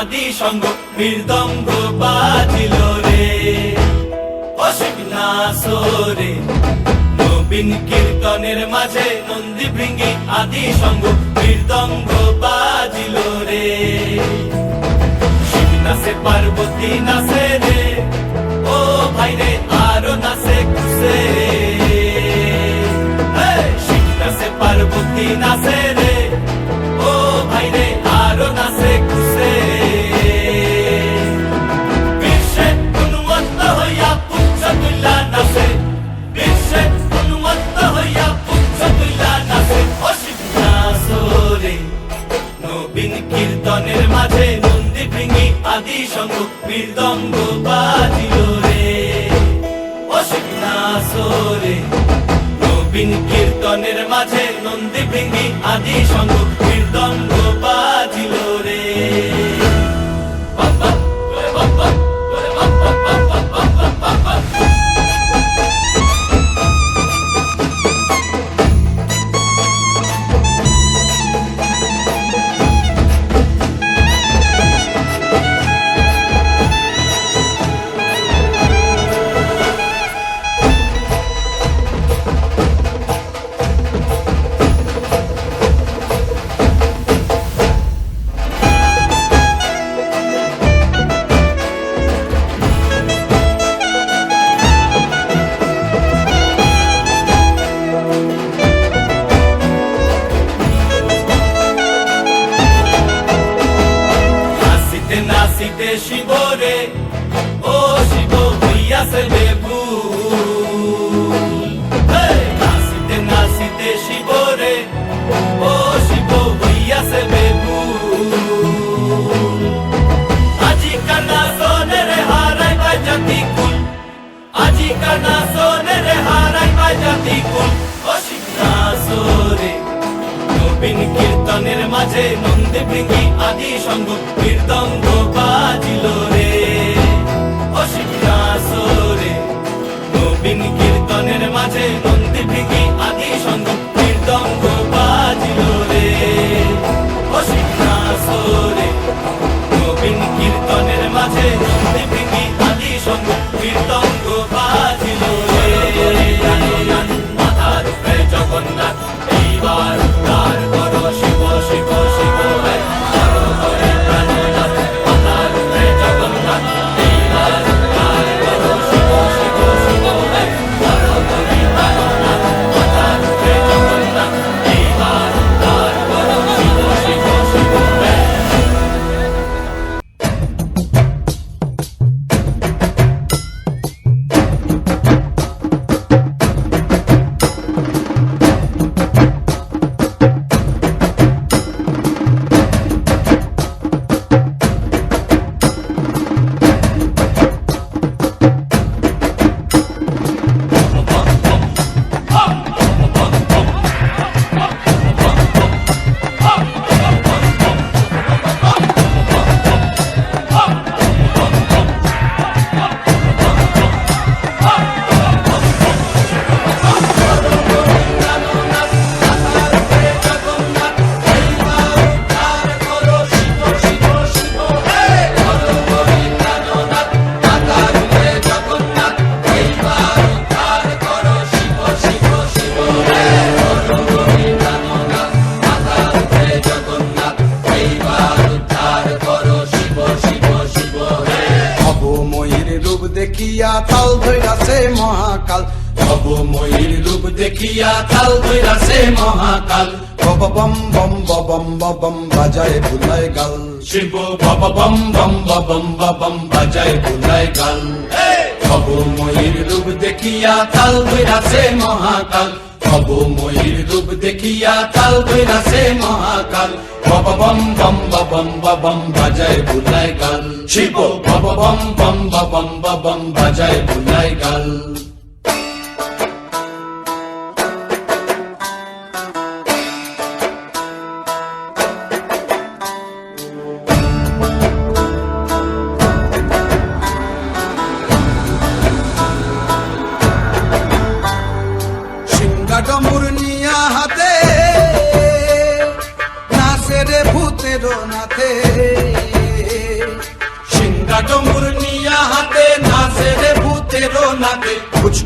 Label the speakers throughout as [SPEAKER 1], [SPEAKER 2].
[SPEAKER 1] আদি সঙ্গ মৃদঙ্গ বাজিল রে। অসিক না সোরে নবীন কীর্তনের মাঝে নন্দী ভৃঙ্গি আদি সঙ্গ মৃদঙ্গ বাজিল রে। শিব নাচে পার্বতী নাচে রে। ও ভাই রে, আরও নাচে খুশে শিব নাচে পার্বতী নাচে সঙ্গ মৃদঙ্গ বাজিল রে। অসিনাসরে নবীন কীর্তনের মাঝে নন্দী ভৃঙ্গি আদি সঙ্গ মৃদঙ্গ নবীন কীর্তনের মাঝে নন্দে ভৃঙ্গি আদি সঙ্গ মৃদঙ্গ বাজিল রে। অশিক্ষাসরে নবীন কীর্তনের মাঝে নন্দে ভৃঙ্গি আদি
[SPEAKER 2] দেখিয়া তাল ধৈরাছে মহাকাল। অবময়ীর রূপ দেখিয়া তাল ধৈরাছে মহাকাল। বব বম বম বম বম বাজায় বুলায় গাল। শিব বব বম বম বম বম বাজায় বুলায় গাল। অবময়ীর রূপ দেখিয়া তাল ধৈরাছে মহাকাল। অবময়ীর রূপ দেখিয়া তাল ধৈরাছে মহাকাল। বব বম বম বম বম বাজায় বুলাই গাল। শিব বব বম বম বম বম বাজায় বুলাই গাল।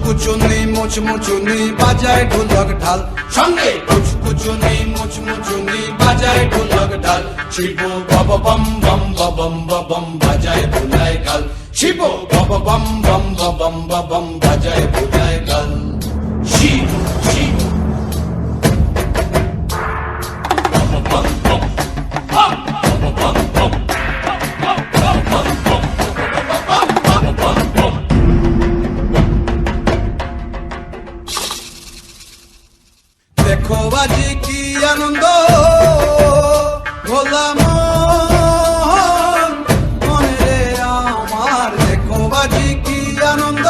[SPEAKER 2] কুচকুচুনি মুচমুচুনি, বাজায় ঢোলক ঢাল। সঙ্গে কুচকুচুনি, মুচমুচুনি, বাজায় ঢোলক ঢাল। শিব বব বম বম বম বম, বাজায় ভুলায় গাল। শিব বব বম বম বম বম, বাজায় দেখো বাজি কি আনন্দ। ভোলা মন আমার, দেখো কি আনন্দ।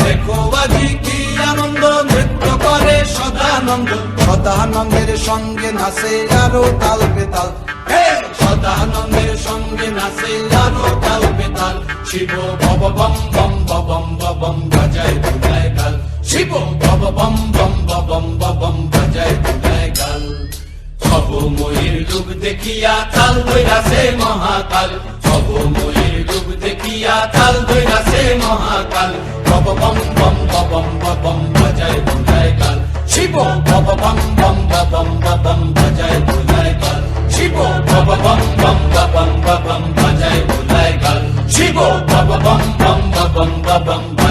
[SPEAKER 2] দেখো বাজি কি আনন্দ, নৃত্য করে সদানন্দ। সদানন্দের সঙ্গে নাচে আরও তাল বেতাল। সদানন্দের সঙ্গে নাচে আরও তাল বেতাল। শিব ভব বম বম বম বম বাজায় বুলায় গাল শিব ভব বম বম বম বম বাজায় বুলায় গাল সব ময়ূর রূপ দেখিয়া তাল বৈরাসে মহাকাল সব ময়ূর রূপ দেখিয়া তাল বৈরাসে মহাকাল বব বম বম বম বম বাজায় বুলায় গাল শিব বব বম বম বম বম বাজায় বুলায় গাল শিব বব বম বম বম বম বাজায় বুলায় গাল শিব বব বম বম বম বম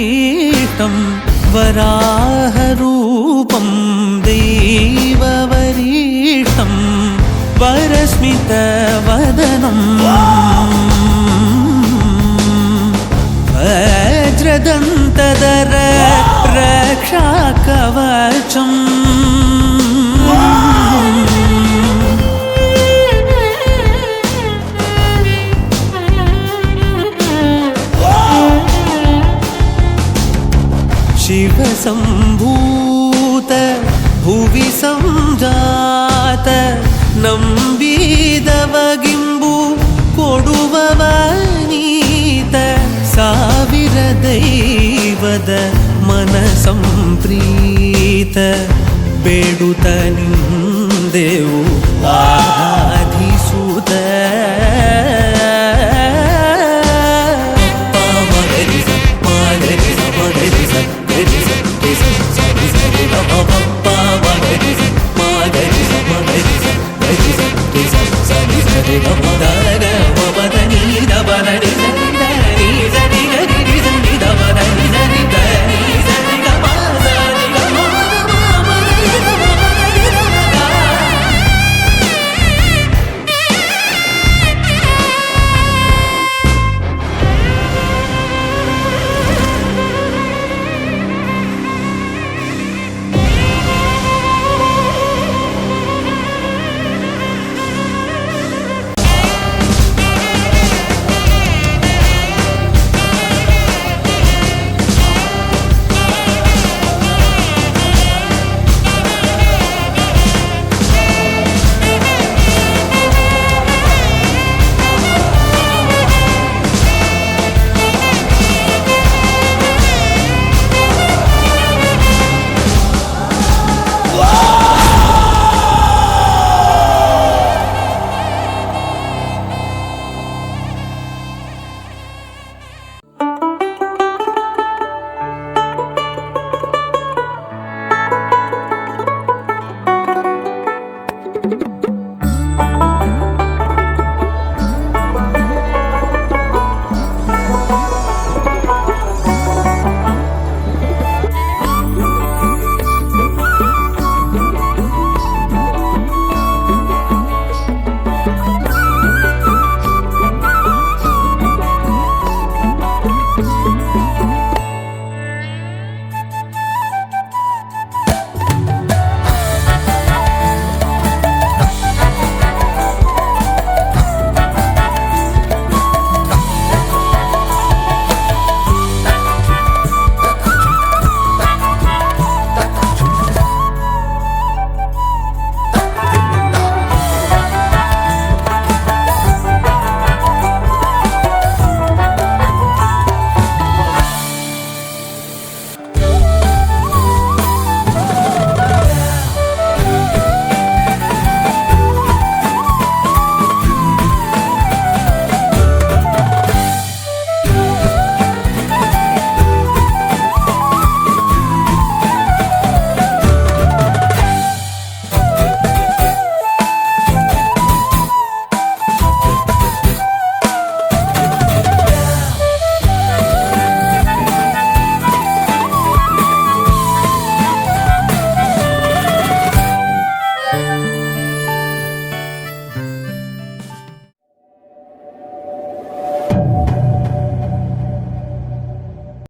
[SPEAKER 3] दैववरीष्टं वराहरूपं दैववरीष्टं वरस्मितवदनम् वज्रदन्तदर रक्षाकवचम् सम्भूत भुवि सञ्जात नम्बीदवगिम्बु कोडुवनीत साविर दैवद मनसम्प्रीत बेडुत निन्देवु आहा Chegou mandando